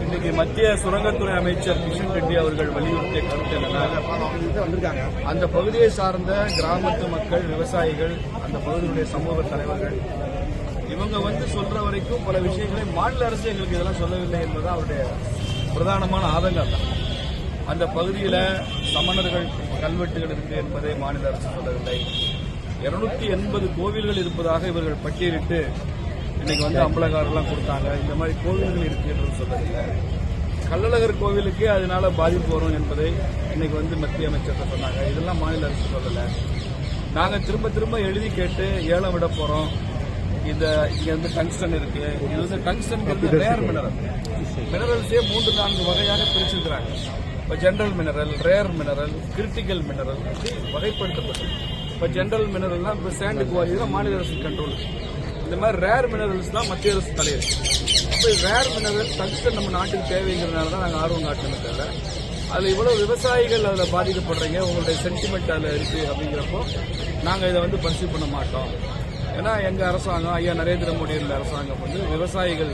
இன்னைக்கு மத்திய சுரங்கத்துறை அமைச்சர் கிஷன் ரெட்டி அவர்கள் வலியுறுத்திய கருத்து என்னன்னா அந்த பகுதியை சார்ந்த கிராமத்து மக்கள் விவசாயிகள் அந்த பகுதியுடைய சமூக தலைவர்கள் இவங்க வந்து சொல்ற வரைக்கும் பல விஷயங்களை மாநில அரசு எங்களுக்கு இதெல்லாம் சொல்லவில்லை என்பது அவருடைய பிரதானமான ஆதங்கம் தான் அந்த பகுதியில் சமணர்கள் கல்வெட்டுகள் இருக்கு என்பதை மாநில அரசு சொல்லவில்லை. இருநூத்தி எண்பது கோவில்கள் இருப்பதாக இவர்கள் பட்டியலிட்டு இன்னைக்கு வந்து அம்பலகாரெல்லாம் கொடுத்தாங்க. இந்த மாதிரி கோவில்கள் இருக்கு என்று சொல்லவில்லை. கள்ளழகர் கோவிலுக்கே அதனால பாதிப்பு வரும் என்பதை இன்னைக்கு வந்து மத்திய அமைச்சர் சொன்னாங்க. இதெல்லாம் மாநில அரசு சொல்லல. நாங்க திரும்ப திரும்ப எழுதி கேட்டு ஏலம் விட போறோம். இந்த இங்க வந்து டங்ஸ்டன் இருக்கு. இது வந்து டங்ஸ்டன் ரேர் மினரல் மினரல்ஸே மூன்று நான்கு வகையாக பிரிச்சிருக்கிறாங்க. இப்போ general mineral rare mineral critical mineral அப்படி வகைப்படுத்தப்பட்டு இப்போ ஜென்ரல் மினரல்னா இப்போ சேண்டு தான் மாநில அரசு கண்ட்ரோல் இந்த மாதிரி ரேர் மினரல்ஸ் தான் மத்திய அரசு தலையிருக்கு அப்போ ரேர் மினரல் டங்ஸ்டன் நம்ம நாட்டுக்கு தேவைங்கிறதுனால தான் நாங்கள் ஆர்வம் காட்டணும் தவிர அதில் இவ்வளோ விவசாயிகள் அதில் பாதிக்கப்படுறீங்க உங்களுடைய சென்டிமெண்ட் அதில் இருக்குது அப்படிங்கிறப்போ நாங்கள் இதை வந்து பரிசீல் பண்ண மாட்டோம். ஏன்னா எங்கள் அரசாங்கம் ஐயா நரேந்திர மோடியோட அரசாங்கம் வந்து விவசாயிகள்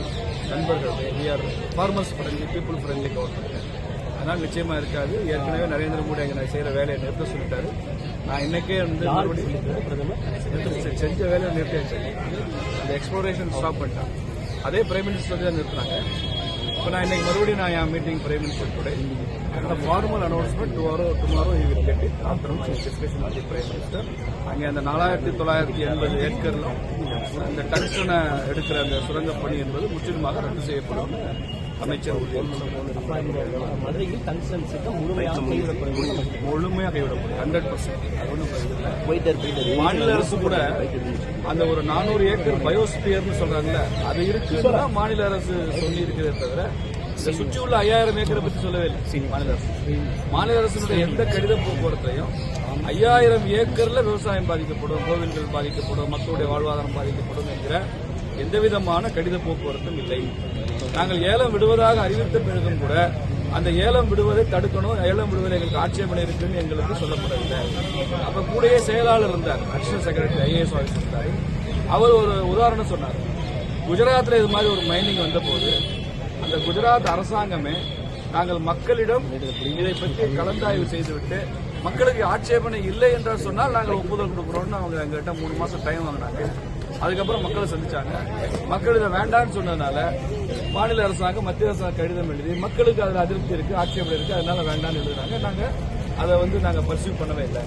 நண்பர்கள் we are farmers friendly people friendly government அதனால் நிச்சயமா இருக்காது. ஏற்கனவே நரேந்திர மோடி அங்கே செய்கிற வேலையை நிறுத்த சொல்லிட்டாரு. நான் இன்னைக்கே வந்து மறுபடியும் செஞ்ச வேலையை நிறுத்தியாச்சு அந்த எக்ஸ்ப்ளோரேஷன் ஸ்டாப் பண்ணிட்டான். அதே பிரைம் மினிஸ்டர் தான் நிறுத்தினாங்க. இப்போ நான் இன்னைக்கு மறுபடியும் நான் என் மீட்டிங் பிரைம் மினிஸ்டர் கூட அந்த formal announcement tomorrow tomorrow you will get it after discussion with prime minister அங்கே அந்த நாலாயிரத்தி தொள்ளாயிரத்தி எண்பது ஏக்கர்ல அந்த டங்ஸ்டனை எடுக்கிற அந்த சுரங்கப் பணி என்பது முற்றிலுமாக ரத்து செய்யப்படும். அமைச்சர். மதுரையில் டங்ஸ்டன் சிட்டம் முழுமையாக முழுமையாக கைவிடப்படும் ஹண்ட்ரட் பர்சன்ட் அது ஒன்றும் இல்லை. மாநில அரசு கூட அந்த ஒரு நானூறு ஏக்கர் பயோஸ்பியர்னு சொல்றாங்கல்ல அது இருக்குன்னா மாநில அரசு சொல்லி இருக்கிறதே தவிர இந்த சுற்றி உள்ள ஐயாயிரம் ஏக்கரை பத்தி சொல்லவே இல்லை. மாநில அரசு. மாநில அரசினுடைய எந்த கடித போக்குவரத்தையும் ஐயாயிரம் ஏக்கர்ல விவசாயம் பாதிக்கப்படும் கோவில்கள் பாதிக்கப்படும் மக்களுடைய வாழ்வாதாரம் பாதிக்கப்படும் என்கிற எந்தவிதமான கடித போக்குவரத்தும் இல்லை. நாங்கள் ஏலம் விடுவதாக அறிவித்த பிறகும் கூட அந்த ஏலம் விடுவதை தடுக்கணும் ஏலம் விடுவதில் எங்களுக்கு ஆட்சேபனை இருக்குன்னு எங்களுக்கு சொல்லப்படவில்லை. அப்ப கூடயே செயலாளர் இருந்தார் அடிஷனல் செக்ரட்டரி ஐஏஎஸ் ஆஃபீஸர் இருந்தார். அவர் ஒரு உதாரணம் சொன்னார். குஜராத்தில் இது மாதிரி ஒரு மைனிங் வந்த போது அந்த குஜராத் அரசாங்கமே நாங்கள் மக்களிடம் இதை பற்றி கலந்தாய்வு செய்துவிட்டு மக்களுக்கு ஆட்சேபனை இல்லை என்றால் சொன்னால் நாங்கள் ஒப்புதல் கொடுக்குறோம்னு அவங்க எங்ககிட்ட மூணு மாசம் டைம் வாங்கினாங்க. அதுக்கப்புறம் மக்களை சந்திச்சாங்க. மக்கள் இதை வேண்டாம்னு சொன்னதுனால மாநில அரசாங்கம் மத்திய அரசாங்கம் கடிதம் எழுதி மக்களுக்கு அதில் அதிருப்தி இருக்கு ஆட்சேபம் இருக்கு அதனால வேண்டாம்னு எழுதுனாங்க நாங்க அதை வந்து நாங்க பர்சியூ பண்ணவே இல்லை.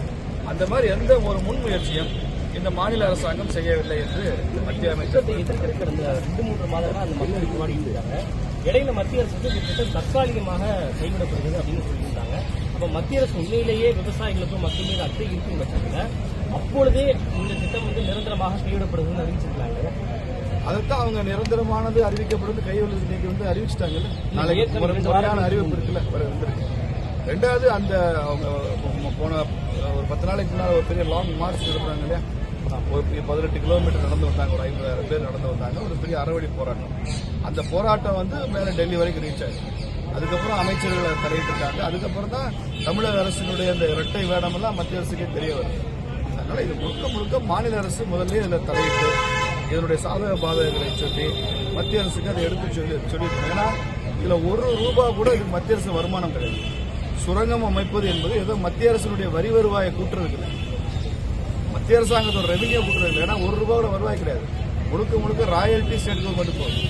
அந்த மாதிரி எந்த ஒரு முன்முயற்சியும் இந்த மாநில அரசாங்கம் செய்யவில்லை என்று மத்திய அமைச்சர் கடந்த ரெண்டு மூன்று மாதங்களா அந்த மக்களுக்கு போராடிட்டு இடையில மத்திய அரசு வந்து திட்டம் தற்காலிகமாக கைவிடப்படுகிறது அப்படின்னு சொல்லியிருந்தாங்க. அப்ப மத்திய அரசு உண்மையிலேயே விவசாயிகளுக்கும் மக்கள் மீது அக்கறை இருக்கும் பட்சத்துல அப்பொழுதே இந்த திட்டம் வந்து நிரந்தரமாக கைவிடப்படுதுன்னு அறிவிச்சிருக்காங்க. அதைத்தான் அவங்க நிரந்தரமானது அறிவிக்கப்படும் கையொழு இன்னைக்கு வந்து அறிவிச்சிட்டாங்கல்ல? நாளைக்கு முறையான அறிவிப்பு இருக்குல்ல? வர வந்திருக்கு. ரெண்டாவது அந்த அவங்க போன ஒரு பத்து நாளைக்கு முன்னால் ஒரு பெரிய லாங் மார்ச் நடத்துறாங்க இல்லையா? ஒரு பெரிய பதினெட்டு கிலோமீட்டர் நடந்து வந்தாங்க ஒரு ஐம்பதாயிரம் பேர் நடந்து வந்தாங்க ஒரு பெரிய அறவழி போராட்டம். அந்த போராட்டம் வந்து மேலே டெல்லி வரைக்கும் ரீச் ஆயிடுச்சு. அதுக்கப்புறம் அமைச்சர்களை தலையிட்டு இருக்காங்க அதுக்கப்புறம் தான் தமிழக அரசினுடைய அந்த இரட்டை வேடமெல்லாம் மத்திய அரசுக்கே தெரிய வருது. அதனால இது முழுக்க முழுக்க மாநில அரசு முதல்ல இதில் தலையிட்டு இதனுடைய சாதக பாதகங்களை சொல்லி மத்திய அரசுக்கு அதை எடுத்து சொல்லி சொல்லியிருக்காங்க ஏன்னா இதில் ஒரு ரூபா கூட இது மத்திய அரசு வருமானம் கிடையாது. சுரங்கம் அமைப்பது என்பது ஏதோ மத்திய அரசினுடைய வரி வருவாயை கூட்டுறதுக்கு மத்திய அரசாங்கத்தோட ரெவன்யூ கூட்டுறது ஏன்னா ஒரு கூட வருவாய் கிடையாது. முழுக்க முழுக்க ராயல்டி ஸ்டேட் கவர்மெண்ட் போகுது.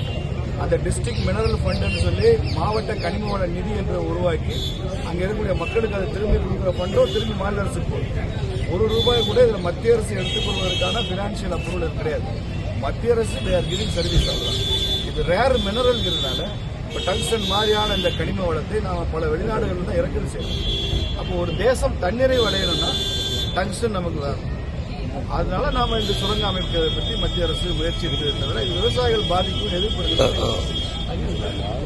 அந்த டிஸ்ட்ரிக்ட் மினரல் ஃபண்டுன்னு சொல்லி மாவட்ட கனிம வள நிதி என்று உருவாக்கி அங்கே இருக்கக்கூடிய மக்களுக்கு அதை திரும்பி கொடுக்குற ஃபண்டோ திரும்பி மாநில அரசுக்கு போகுது. ஒரு ரூபாய் கூட இதில் மத்திய அரசு எடுத்துக்கொள்வதற்கான பினான்சியல் அப்ரூவல் கிடையாது. மத்திய அரசு they are சர்வீஸ் அவ்வளவுதான். இது ரேர் மினரல்ங்கிறதுனால இப்போ டங்ஸ்டன் மாதிரியான இந்த கனிம வளத்தை நாம் பல வெளிநாடுகளில் தான் இறக்குமதி செய்யணும் அப்போ ஒரு தேசம் தன்னிறைவு அடையணும்னா டங்ஸ்டன் நமக்கு வேணும். அதனால நாம இந்த சுரங்க அமைப்பதை பற்றி மத்திய அரசு முயற்சி இருக்கிறது தவிர இது விவசாயிகள் பாதிக்கும் எதிர்ப்பு